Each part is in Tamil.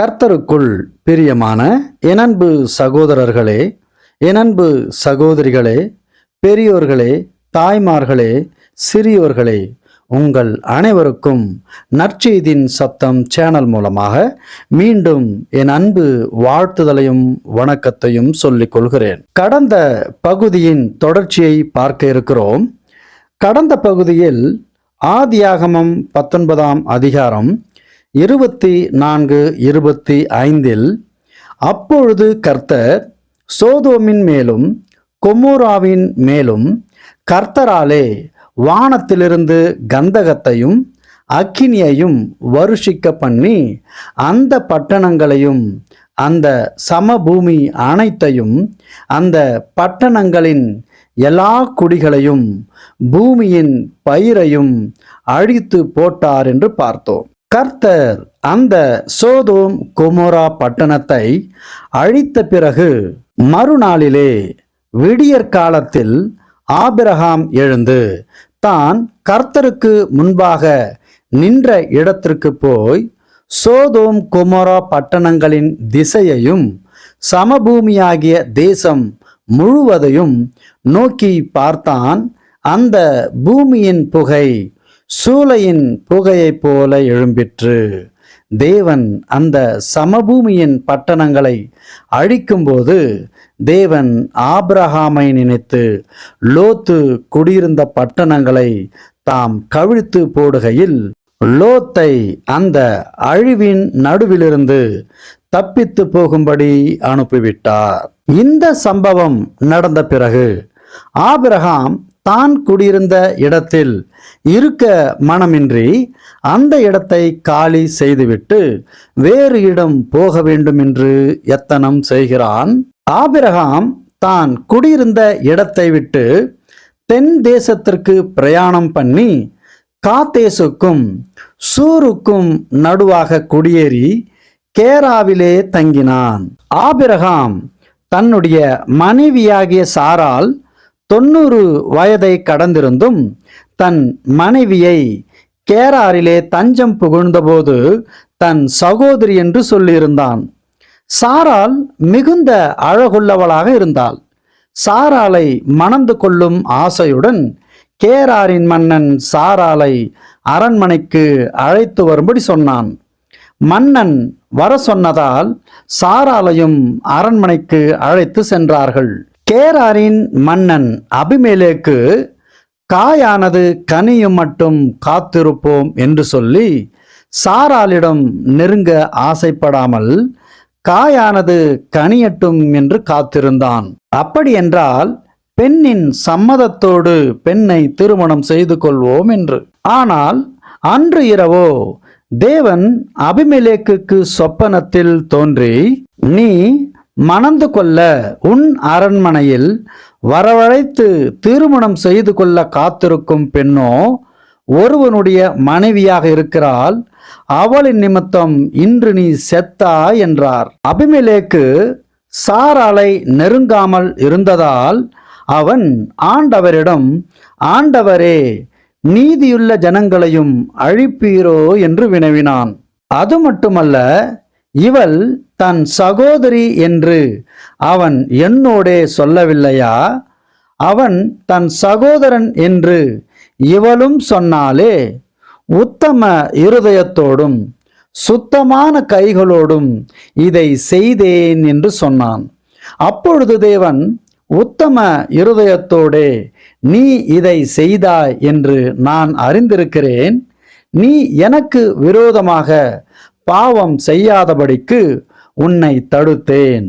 கர்த்தருக்குள் பிரியமான எனன்பு சகோதரர்களே எனன்பு சகோதரிகளே பெரியோர்களே தாய்மார்களே சிறியோர்களே உங்கள் அனைவருக்கும் நற்செய்தின் சத்தம் சேனல் மூலமாக மீண்டும் என் அன்பு வாழ்த்துதலையும் வணக்கத்தையும் சொல்லிக் கொள்கிறேன். கடந்த பகுதியின் தொடர்ச்சியை பார்க்க இருக்கிறோம். கடந்த பகுதியில் ஆதியாகமம் பத்தொன்பதாம் அதிகாரம் இருபத்தி நான்கு இருபத்தி ஐந்தில் அப்பொழுது கர்த்தர் சோதோமின் மேலும் கொமோராவின் மேலும் கர்த்தராலே வானத்திலிருந்து கந்தகத்தையும் அக்கினியையும் வருஷிக்க பண்ணி அந்த பட்டணங்களையும் அந்த சமபூமி அனைத்தையும் அந்த பட்டணங்களின் எல்லா குடிகளையும் பூமியின் பயிரையும் அழித்து போட்டார் என்று பார்த்தோம். கர்த்தர் அந்த சோதோம் குமோரா பட்டணத்தை அழித்த பிறகு மறுநாளிலே விடியற் காலத்தில் ஆபிரகாம் எழுந்து தான் கர்த்தருக்கு முன்பாக நின்ற இடத்திற்கு போய் சோதோம் குமோரா பட்டணங்களின் திசையையும் சமபூமியாகிய தேசம் முழுவதையும் நோக்கி பார்த்தான். அந்த பூமியின் புகை சூளையின் புகையைப் போல எழும்பிற்று. தேவன் அந்த சமபூமியின் பட்டணங்களை அழிக்கும்போது தேவன் ஆபிரகாமை நினைத்து லோத்து குடியிருந்த பட்டணங்களை தாம் கவிழ்த்து போடுகையில் லோத்தை அந்த அழிவின் நடுவிலிருந்து தப்பித்து போகும்படி அனுப்பிவிட்டார். இந்த சம்பவம் நடந்த பிறகு ஆபிரகாம் தான் குடியிருந்த இடத்தில் இருக்க மனமின்றி அந்த இடத்தை காலி செய்துவிட்டு வேறு இடம் போக வேண்டும் என்று எத்தனம் செய்கிறான். ஆபிரகாம் தான் குடியிருந்த இடத்தை விட்டு தென் தேசத்திற்கு பிரயாணம் பண்ணி காத்தேசுக்கும் சூருக்கும் நடுவாக குடியேறி கேராவிலே தங்கினான். ஆபிரகாம் தன்னுடைய மனைவியாகிய சாரால் தொண்ணூறு வயதை கடந்திருந்தும் தன் மனைவியை கேராரிலே தஞ்சம் புகுந்தபோது தன் சகோதரி என்று சொல்லியிருந்தான். சாரால் மிகுந்த அழகுள்ளவளாக இருந்தாள். சாராலை மணந்து கொள்ளும் ஆசையுடன் கேராரின் மன்னன் சாராலை அரண்மனைக்கு அழைத்து வரும்படி சொன்னான். மன்னன் வர சொன்னதால் சாராலையும் அரண்மனைக்கு அழைத்து சென்றார்கள். கேராரின் மன்னன் அபிமேலேக்கு காயானது கனியும் மட்டும் காத்திருப்போம் என்று சொல்லி சாராளிடம் நெருங்க ஆசைப்படாமல் காயானது கனியட்டும் என்று காத்திருந்தான். அப்படியென்றால் பெண்ணின் சம்மதத்தோடு பெண்ணை திருமணம் செய்து கொள்வோம் என்று. ஆனால் அன்று இரவோ தேவன் அபிமெலேக்குக்கு சொப்பனத்தில் தோன்றி நீ மணந்து கொள்ள உன் அரண்மனையில் வரவழைத்து திருமணம் செய்து கொள்ள காத்திருக்கும் பெண்ணோ ஒருவனுடைய மனைவியாக இருக்கிறாள். அவளின் நிமித்தம் இன்று நீ செத்தா என்றார். அபிமெலேக்கு சாராலை நெருங்காமல் இருந்ததால் அவன் ஆண்டவரிடம் ஆண்டவரே நீதியுள்ள ஜனங்களையும் அழிப்பீரோ என்று வினவினான். அது மட்டுமல்ல இவள் தன் சகோதரி என்று அவன் என்னோடே சொல்லவில்லையா? அவன் தன் சகோதரன் என்று இவளும் சொன்னாலே உத்தம இருதயத்தோடும் சுத்தமான கைகளோடும் இதை செய்தேன் என்று சொன்னான். அப்பொழுது தேவன் உத்தம இருதயத்தோடே நீ இதை செய்தாய் என்று நான் அறிந்திருக்கிறேன். நீ எனக்கு விரோதமாக பாவம் செய்யாதபடிக்கு உன்னை தடுத்தேன்.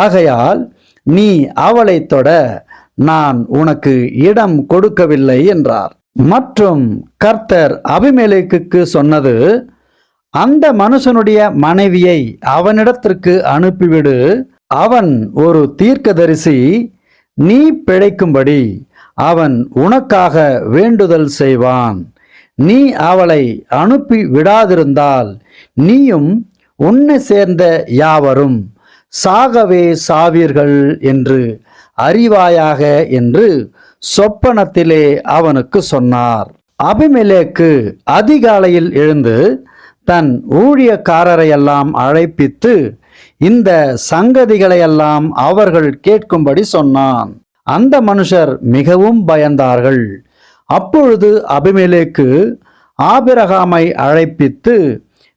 ஆகையால் நீ அவளை தொட நான் உனக்கு இடம் கொடுக்கவில்லை என்றார். மற்றும் கர்த்தர் அபிமேலேக்கு சொன்னது அந்த மனுஷனுடைய மனைவியை அவனிடத்திற்கு அனுப்பிவிடு. அவன் ஒரு தீர்க்கதரிசி நீ பிழைக்கும்படி அவன் உனக்காக வேண்டுதல் செய்வான். நீ அவளை அனுப்பி விடாதிருந்தால் நீயும் உன்னை சேர்ந்த யாவரும் சாகவே சாவீர்கள் என்று அறிவாயாக என்று சொப்பனத்திலே அவனுக்கு சொன்னார். அபிமெலேக்கு அதிகாலையில் எழுந்து தன் ஊழியக்காரரையெல்லாம் அழைப்பித்து இந்த சங்கதிகளையெல்லாம் அவர்கள் கேட்கும்படி சொன்னான். அந்த மனுஷர் மிகவும் பயந்தார்கள். அப்பொழுது அபிமெலேக்கு ஆபிரகாமை அழைப்பித்து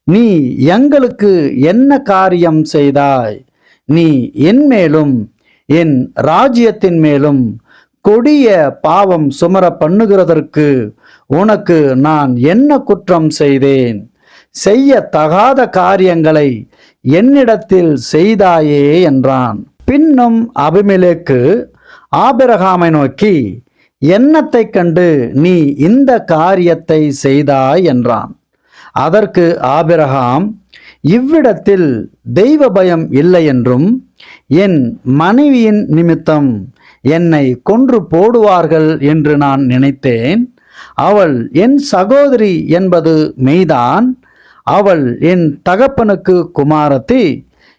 நீ எங்களுக்கு என்ன காரியம் செய்தாய்? நீ என் மேலும் என் ராஜ்யத்தின் மேலும் கொடிய பாவம் சுமர பண்ணுகிறதற்கு உனக்கு நான் என்ன குற்றம் செய்தேன்? செய்ய தகாத காரியங்களை என்னிடத்தில் செய்தாயே என்றான். பின்னும் அபிமிலேக்கு ஆபிரகாமை நோக்கி என்னத்தைக் கண்டு நீ இந்த காரியத்தை செய்தாய்? என்றான். அதற்கு ஆபிரகாம் இவ்விடத்தில் தெய்வ பயம் இல்லை என்றும் என் மனைவியின் நிமித்தம் என்னை கொன்று போடுவார்கள் என்று நான் நினைத்தேன். அவள் என் சகோதரி என்பது மெய்தான். அவள் என் தகப்பனுக்கு குமாரத்தி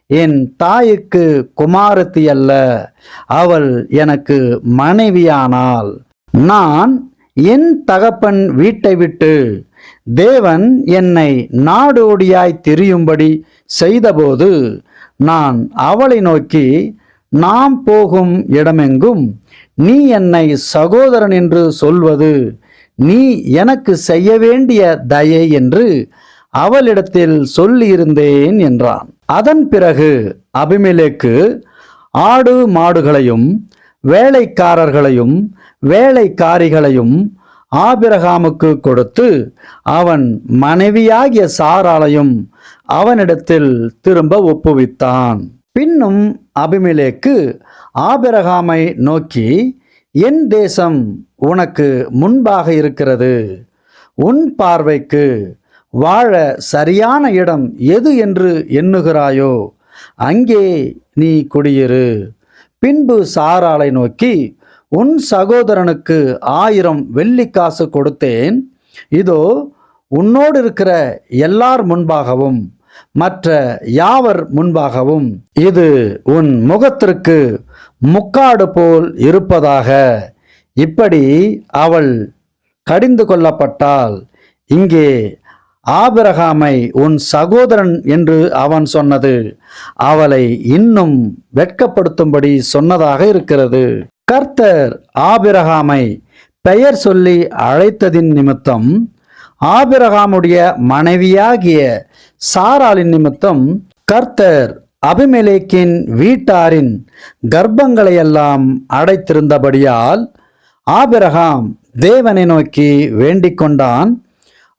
என் தாய்க்கு குமாரத்தி அல்ல. அவள் எனக்கு மனைவியானாள். நான் என் தகப்பன் வீட்டை விட்டு தேவன் என்னை நாடோடியாய் திரியும்படி செய்தபோது நான் அவளை நோக்கி நாம் போகும் இடமெங்கும் நீ என்னை சகோதரன் என்று சொல்வது நீ எனக்கு செய்ய வேண்டிய தயை என்று அவளிடத்தில் சொல்லியிருந்தேன் என்றான். அதன் பிறகு அபிமிலேக்கு ஆடு மாடுகளையும் வேலைக்காரர்களையும் வேலைக்காரிகளையும் ஆபிரகாமுக்கு கொடுத்து அவன் மனைவியாகிய சாராலையும் அவனிடத்தில் திரும்ப ஒப்புவித்தான். பின்னும் அபிமிலேக்கு ஆபிரகாமை நோக்கி என் தேசம் உனக்கு முன்பாக இருக்கிறது. உன் பார்வைக்கு வாழ சரியான இடம் எது என்று எண்ணுகிறாயோ அங்கே நீ குடியிரு பின்பு சாராலை நோக்கி உன் சகோதரனுக்கு ஆயிரம் வெள்ளிக்காசு கொடுத்தேன். இதோ உன்னோடு இருக்கிற எல்லார் முன்பாகவும் மற்ற யாவர் முன்பாகவும் இது உன் முகத்திற்கு முக்காடு போல் இருப்பதாக. இப்படி அவள் கடிந்து கொள்ளப்பட்டால் இங்கே ஆபிரகாமை உன் சகோதரன் என்று அவன் சொன்னது. அவளை இன்னும் வெட்கப்படுத்தும்படி சொன்னதாக இருக்கிறது. கர்த்தர் ஆபிரகாமை பெயர் சொல்லி அழைத்ததின் நிமித்தம் ஆபிரகாமுடைய மனைவியாகிய சாராளின் நிமித்தம் கர்த்தர் அபிமெலேக்கின் வீட்டாரின் கர்ப்பங்களையெல்லாம் அடைத்திருந்தபடியால் ஆபிரகாம் தேவனை நோக்கி வேண்டிக் கொண்டான்.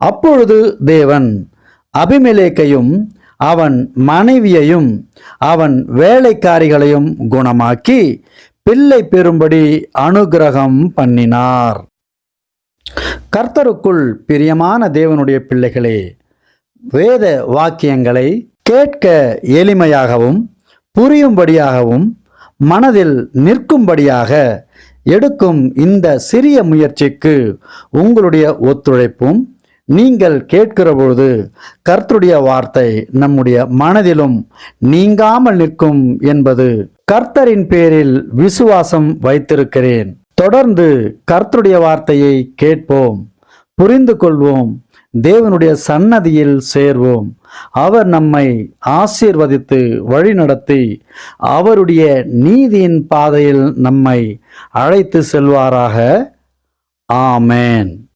அப்பொழுது தேவன் அபிமெலேக்கையும் அவன் மனைவியையும் அவன் வேலைக்காரிகளையும் குணமாக்கி பிள்ளை பெறும்படி அனுகிரகம் பண்ணினார். கர்த்தருக்குள் பிரியமான தேவனுடைய பிள்ளைகளே வேத வாக்கியங்களை கேட்க எளிமையாகவும் புரியும்படியாகவும் மனதில் நிற்கும்படியாக எடுக்கும் இந்த சிறிய முயற்சிக்கு உங்களுடைய ஒத்துழைப்பும் நீங்கள் கேட்கிற பொழுது கர்த்தருடைய வார்த்தை நம்முடைய மனதிலும் நீங்காமல் நிற்கும் என்பது கர்த்தரின் பேரில் விசுவாசம் வைத்திருக்கிறேன். தொடர்ந்து கர்த்தருடைய வார்த்தையை கேட்போம். புரிந்து கொள்வோம். தேவனுடைய சன்னதியில் சேர்வோம். அவர் நம்மை ஆசீர்வதித்து வழிநடத்தி அவருடைய நீதியின் பாதையில் நம்மை அழைத்து செல்வாராக. ஆமேன்.